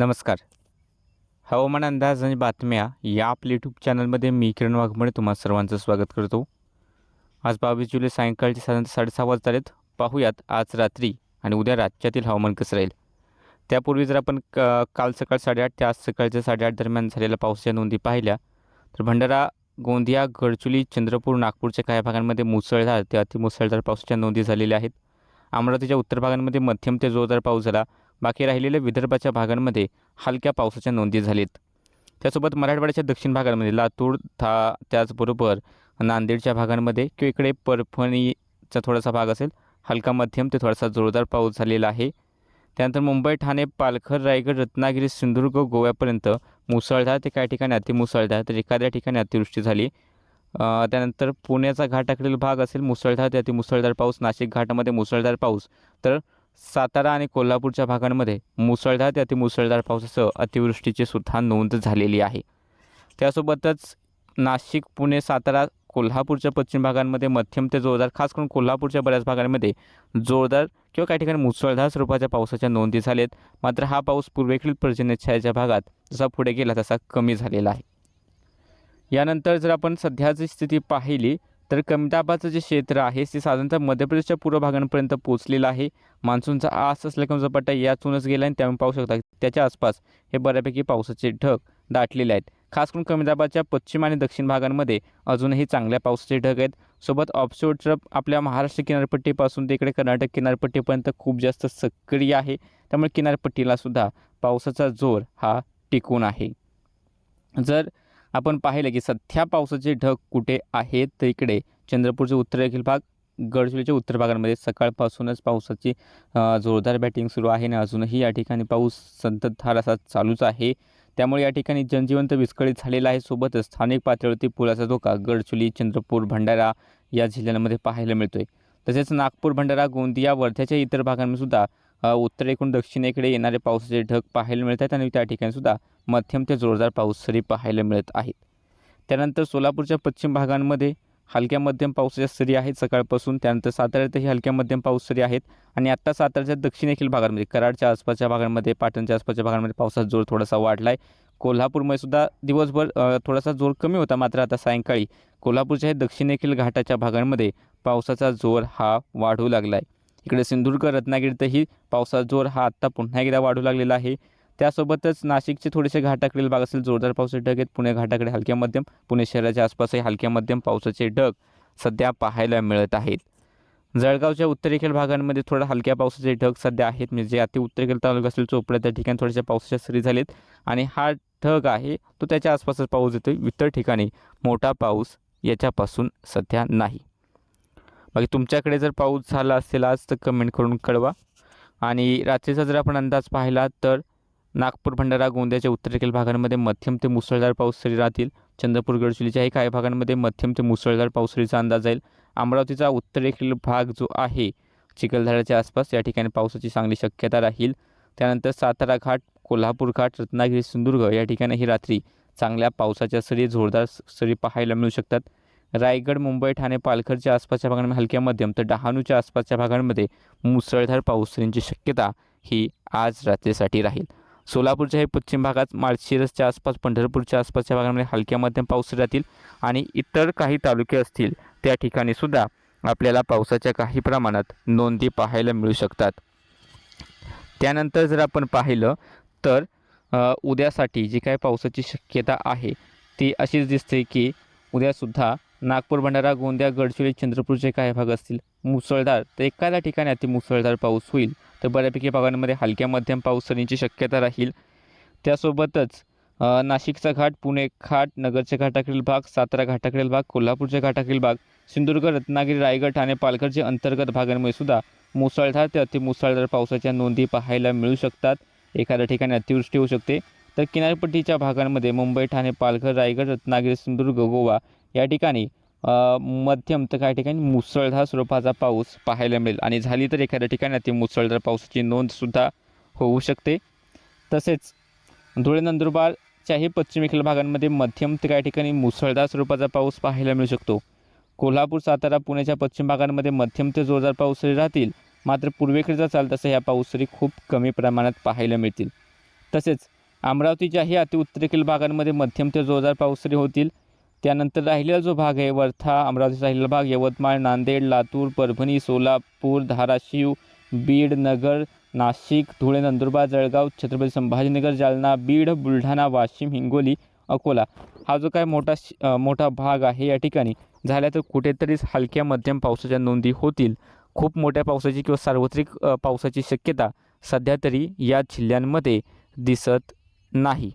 नमस्कार. हवामान अंदाज आणि बातम्या या आपल्या यूट्यूब चॅनलमध्ये मी किरण वाघमोडे तुम्हा सर्वांचं स्वागत करतो. आज बावीस जुलै सायंकाळचे साधारण साडेसहा वाजता आहेत पाहूयात आज रात्री आणि उद्या राज्यातील हवामान कसं राहील. त्यापूर्वी जर आपण क काल सकाळ साडेआठ ते आज सकाळच्या साडेआठ दरम्यान झालेल्या पावसाच्या नोंदी पाहिल्या तर भंडारा गोंदिया गडचुली चंद्रपूर नागपूरच्या काही भागांमध्ये मुसळधार ते अतिमुसळधार पावसाच्या नोंदी झालेल्या आहेत. अमरावतीच्या उत्तर भागांमध्ये मध्यम ते जोरदार पाऊस झाला. बाकी राहिलेल्या विदर्भाच्या भागांमध्ये हलक्या पावसाच्या नोंदी झालीत. त्यासोबत मराठवाड्याच्या दक्षिण भागांमध्ये लातूर था त्याचबरोबर नांदेडच्या भागांमध्ये किंवा इकडे परभणीचा थोडासा भाग असेल हलका मध्यम ते थोडासा जोरदार पाऊस झालेला आहे. त्यानंतर मुंबई ठाणे पालघर रायगड रत्नागिरी सिंधुदुर्ग गोव्यापर्यंत मुसळधार ते काही ठिकाणी अतिमुसळधार तर एखाद्या ठिकाणी अतिवृष्टी झाली. त्यानंतर पुण्याचा घाटाकडील भाग असेल मुसळधार ते अतिमुसळधार पाऊस. नाशिक घाटामध्ये मुसळधार पाऊस. तर सातारा आणि कोल्हापूरच्या भागांमध्ये मुसळधार ते अतिमुसळधार पावसासह अतिवृष्टीची सुद्धा नोंद झालेली आहे. त्यासोबतच नाशिक पुणे सातारा कोल्हापूरच्या पश्चिम भागांमध्ये मध्यम ते जोरदार खास करून कोल्हापूरच्या बऱ्याच भागांमध्ये जोरदार किंवा काही ठिकाणी मुसळधार स्वरूपाच्या पावसाच्या नोंदी झाल्यात. मात्र हा पाऊस पूर्वेकडील पर्जन्यछायाच्या भागात जसा पुढे गेला तसा कमी झालेला आहे. यानंतर जर आपण सध्याची स्थिती पाहिली तर कमी दाबाचं जे क्षेत्र आहे ते साधारणतः मध्य प्रदेशच्या पूर्व भागांपर्यंत पोहोचलेलं आहे. मान्सूनचा आस असला जो पट्टा यातूनच गेला आणि त्यामुळे पाहू शकता त्याच्या आसपास हे बऱ्यापैकी पावसाचे ढग दाटलेले आहेत. खास करून कमी दाबाच्या पश्चिम आणि दक्षिण भागांमध्ये अजूनही चांगल्या पावसाचे ढग आहेत. सोबत ऑफशोर ट्रप आपल्या महाराष्ट्र किनारपट्टीपासून ते इकडे कर्नाटक किनारपट्टीपर्यंत खूप जास्त सक्रिय आहे. त्यामुळे किनारपट्टीला सुद्धा पावसाचा जोर हा टिकून आहे. जर आपण पाहिलं की सध्या पावसाचे ढग कुठे आहेत तर इकडे चंद्रपूरचे उत्तरेखील भाग गडचिरोलीच्या उत्तर भागांमध्ये सकाळपासूनच पावसाची जोरदार बॅटिंग सुरू आहे आणि अजूनही या ठिकाणी पाऊस संततधार असा चालूच आहे. त्यामुळे या ठिकाणी जनजीवन तर विस्कळीत झालेलं आहे. सोबतच स्थानिक पातळीवरती पुराचा धोका गडचुली चंद्रपूर भंडारा या जिल्ह्यांमध्ये पाहायला मिळतोय. तसेच नागपूर भंडारा गोंदिया वर्ध्याच्या इतर भागांमध्ये सुद्धा उत्तरेकडून दक्षिणेकडे येणारे पावसाचे ढग पाहायला मिळत आहेत आणि त्या ठिकाणीसुद्धा मध्यम ते जोरदार पाऊस सरी पाहायला मिळत आहेत. त्यानंतर सोलापूरच्या पश्चिम भागांमध्ये हलक्या मध्यम पावसाच्या सरी आहेत सकाळपासून. त्यानंतर साताऱ्यातही हलक्या मध्यम पाऊस सरी आहेत आणि आत्ता साताऱ्याच्या दक्षिणेखील भागांमध्ये कराडच्या आसपासच्या भागांमध्ये पाटणच्या आसपासच्या भागांमध्ये पावसाचा जोर थोडासा वाढला आहे कोल्हापूरमध्ये सुद्धा दिवसभर थोडासा जोर कमी होता मात्र आता सायंकाळी कोल्हापूरच्या हे दक्षिणेखील घाटाच्या भागांमध्ये पावसाचा जोर हा वाढू लागला आहे इकडे सिंधुदुर्ग रत्नागिरीतही पावसाचा जोर हा आत्ता पुन्हा एकदा वाढू लागलेला आहे. त्यासोबतच नाशिकचे थोडेसे घाटाकडील भाग असेल जोरदार पावसाचे ढग आहेत. पुणे घाटाकडे हलक्या मध्यम पुणे शहराच्या आसपासही हलक्या मध्यम पावसाचे ढग सध्या पाहायला मिळत आहेत. जळगावच्या उत्तरेकडील भागांमध्ये थोडा हलक्या पावसाचे ढग सध्या आहेत. म्हणजे अति उत्तरेकडील तालुका असेल चोपड्या त्या ठिकाणी थोड्याशा पावसाच्या सरी झालेत. आणि हा ढग आहे तो त्याच्या आसपासच पाऊस येतो इतर ठिकाणी मोठा पाऊस याच्यापासून सध्या नाही. बाकी तुमच्याकडे जर पाऊस झाला असेल आज तर कमेंट करून कळवा. आणि रात्रीचा जर आपण अंदाज पाहिला तर नागपूर भंडारा गोंदियाच्या उत्तरेकडील भागांमध्ये मध्यम ते मुसळधार पाऊस तरी राहतील. चंद्रपूर गडचिरोलीच्याही काही भागांमध्ये मध्यम ते मुसळधार पावसाळीचा अंदाज जाईल. अमरावतीचा उत्तरेकडील भाग जो आहे चिखलदऱ्याच्या आसपास या ठिकाणी पावसाची चांगली शक्यता राहील. त्यानंतर सातारा घाट कोल्हापूर घाट रत्नागिरी सिंधुदुर्ग या ठिकाणी ही रात्री चांगल्या पावसाच्या सरी जोरदार सरी पाहायला मिळू शकतात. रायगड मुंबई ठाणे पालघरच्या आसपासच्या भागांमध्ये हलक्या मध्यम तर डहाणूच्या आसपासच्या भागांमध्ये मुसळधार पाऊस सरींची शक्यता ही आज रात्रीसाठी राहील. सोलापूरच्या हे पश्चिम भागात माळशिरसच्या आसपास पंढरपूरच्या आसपासच्या भागांमध्ये हलक्या मध्यम पाऊस राहतील आणि इतर काही तालुके असतील त्या ठिकाणी सुद्धा आपल्याला पावसाच्या काही प्रमाणात नोंदी पाहायला मिळू शकतात. त्यानंतर जर आपण पाहिलं तर उद्यासाठी जी काय पावसाची शक्यता आहे ती अशीच दिसते की उद्यासुद्धा नागपूर भंडारा गोंदिया गडचिरोली चंद्रपूरचे काही भाग असतील मुसळधार तर एखाद्या ठिकाणी अति मुसळधार पाऊस होईल. तर बऱ्यापैकी भागांमध्ये हलक्या मध्यम पाऊस सरींची शक्यता राहील. त्यासोबतच नाशिकचा घाट पुणे घाट नगरच्या घाटाकडील भाग सातारा घाटाकडील भाग कोल्हापूरच्या घाटाकडील भाग सिंधुदुर्ग रत्नागिरी रायगड ठाणे पालघरचे अंतर्गत भागांमध्ये सुद्धा मुसळधार ते अतिमुसळधार पावसाच्या नोंदी पाहायला मिळू शकतात. एखाद्या ठिकाणी अतिवृष्टी होऊ शकते. तर किनारपट्टीच्या भागांमध्ये मुंबई ठाणे पालघर रायगड रत्नागिरी सिंधुदुर्ग गोवा या ठिकाणी मध्यम तर काही ठिकाणी मुसळधार स्वरूपाचा पाऊस पाहायला मिळेल. आणि झाली तर एखाद्या ठिकाणी अति मुसळधार पावसाची नोंदसुद्धा होऊ शकते. तसेच धुळे नंदुरबारच्याही पश्चिमेकडील भागांमध्ये मध्यम ते काही ठिकाणी मुसळधार स्वरूपाचा पाऊस पाहायला मिळू शकतो. कोल्हापूर सातारा पुण्याच्या पश्चिम भागांमध्ये मध्यम ते जोरदार पाऊस राहतील. मात्र पूर्वेकडचा चालत असं ह्या पाऊस खूप कमी प्रमाणात पाहायला मिळतील. तसेच अमरावतीच्याही अतिउत्तरेकडील भागांमध्ये मध्यम ते जोरदार पाऊस होतील. त्यानंतर राहिलेला जो भाग आहे वर्धा अमरावतीचा राहिलेला भाग यवतमाळ नांदेड लातूर परभणी सोलापूर धाराशिव बीड नगर नाशिक धुळे नंदुरबार जळगाव छत्रपती संभाजीनगर जालना बीड बुलढाणा वाशिम हिंगोली अकोला. हा जो काय मोठा श- मोठा भाग आहे या ठिकाणी झाल्या तर कुठेतरीच हलक्या मध्यम पावसाच्या नोंदी होतील. खूप मोठ्या पावसाची किंवा सार्वत्रिक पावसाची शक्यता सध्या तरी या जिल्ह्यांमध्ये दिसत नाही.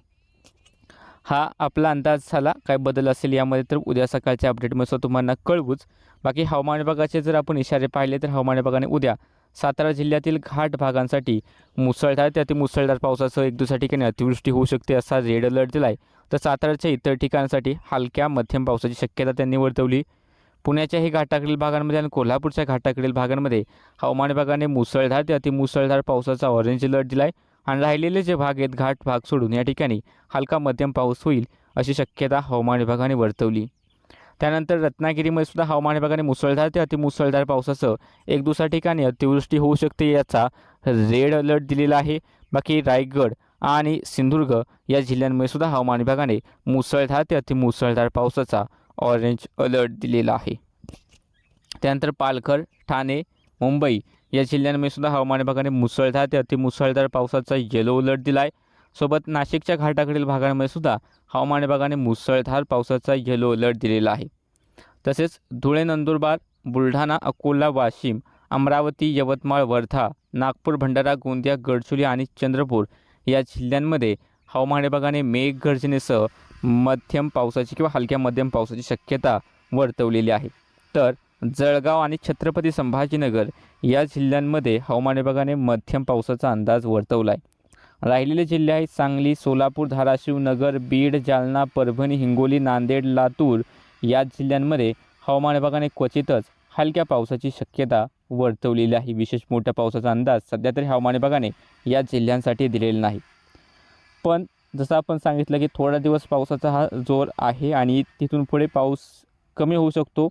हा आपला अंदाज झाला. काय बदल असेल यामध्ये तर उद्या सकाळच्या अपडेटमध्ये सुद्धा तुम्हाला कळवूच. बाकी हवामान विभागाचे जर आपण इशारे पाहिले तर हवामान विभागाने उद्या सातारा जिल्ह्यातील घाट भागांसाठी मुसळधार ते अति मुसळधार पावसासह एक दुसऱ्या ठिकाणी अतिवृष्टी होऊ शकते असा रेड अलर्ट दिला आहे तर साताराच्या इतर ठिकाणांसाठी हलक्या मध्यम पावसाची शक्यता त्यांनी वर्तवली. पुण्याच्याही घाटाकडील भागांमध्ये आणि कोल्हापूरच्या घाटाकडील भागांमध्ये हवामान विभागाने मुसळधार ते अतिमुसळधार पावसाचा ऑरेंज अलर्ट दिला आहे आणि राहिलेले जे भाग आहेत घाट भाग सोडून या ठिकाणी हलका मध्यम पाऊस होईल अशी शक्यता हवामान विभागाने वर्तवली. त्यानंतर रत्नागिरीमध्ये सुद्धा हवामान विभागाने मुसळधार ते अतिमुसळधार पावसासह एक दुसऱ्या ठिकाणी अतिवृष्टी होऊ शकते याचा रेड अलर्ट दिलेला आहे. बाकी रायगड आणि सिंधुदुर्ग या जिल्ह्यांमध्ये सुद्धा हवामान विभागाने मुसळधार ते अतिमुसळधार पावसाचा ऑरेंज अलर्ट दिलेला आहे. त्यानंतर पालघर ठाणे मुंबई या जिल्ह्यांमध्ये सुद्धा हवामान विभागाने मुसळधार ते अतिमुसळधार पावसाचा येलो अलर्ट दिला आहे सोबत नाशिकच्या घाटाकडील भागांमध्ये सुद्धा हवामान विभागाने मुसळधार पावसाचा येलो अलर्ट दिलेला आहे. तसेच धुळे नंदुरबार बुलढाणा अकोला वाशिम अमरावती यवतमाळ वर्धा नागपूर भंडारा गोंदिया गडचिरोली आणि चंद्रपूर या जिल्ह्यांमध्ये हवामान विभागाने मेघगर्जनेसह मध्यम पावसाची किंवा हलक्या मध्यम पावसाची शक्यता वर्तवलेली आहे. तर जळगाव आणि छत्रपती संभाजीनगर या जिल्ह्यांमध्ये हवामान विभागाने मध्यम पावसाचा अंदाज वर्तवला आहे राहिलेले जिल्हे आहेत सांगली सोलापूर धाराशिव नगर बीड जालना परभणी हिंगोली नांदेड लातूर या जिल्ह्यांमध्ये हवामान विभागाने क्वचितच हलक्या पावसाची शक्यता वर्तवलेली आहे. विशेष मोठ्या पावसाचा अंदाज सध्या तरी हवामान विभागाने या जिल्ह्यांसाठी दिलेला नाही. पण जसं आपण सांगितलं की थोडा दिवस पावसाचा हा जोर आहे आणि तिथून पुढे पाऊस कमी होऊ शकतो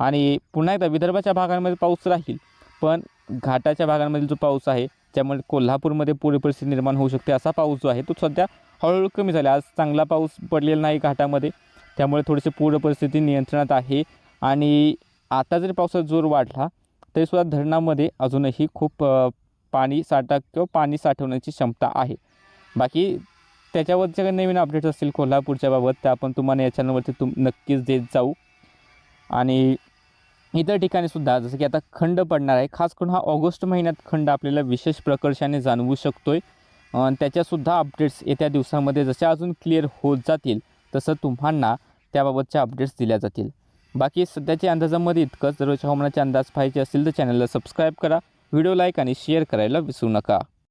आणि पुन्हा एकदा विदर्भाच्या भागांमध्ये पाऊस राहील. पण घाटाच्या भागांमधील जो पाऊस आहे त्यामुळे कोल्हापूरमध्ये पूर परिस्थिती निर्माण होऊ शकते असा पाऊस जो आहे तो सध्या हळूहळू कमी झाला. आज चांगला पाऊस पडलेला नाही घाटामध्ये. त्यामुळे थोडीशी पूर परिस्थिती नियंत्रणात आहे. आणि आता जरी पावसाचा जोर वाढला तरीसुद्धा धरणामध्ये अजूनही खूप पाणी साठा किंवा पाणी साठवण्याची क्षमता आहे. बाकी त्याच्यावर जे काही नवीन अपडेट्स असतील कोल्हापूरच्या बाबत त्या आपण तुम्हाला या चॅनलवरती तुम नक्कीच देत जाऊ. आणि इतर ठिकाणी सुद्धा जसं की आता खंड पडणार आहे. खास करून हा ऑगस्ट महिन्यात खंड आपल्याला विशेष प्रकर्षाने जाणवू शकतो आहे त्याच्यासुद्धा अपडेट्स येत्या दिवसामध्ये जसे अजून क्लिअर होत जातील तसं तुम्हाला त्याबाबतच्या अपडेट्स दिल्या जातील. बाकी सध्याच्या अंदाजामध्ये इतकंच. दररोजच्या हवामानाचे अंदाज पाहिजे असतील तर चॅनलला सबस्क्राईब करा. व्हिडिओ लाईक आणि शेअर करायला विसरू नका.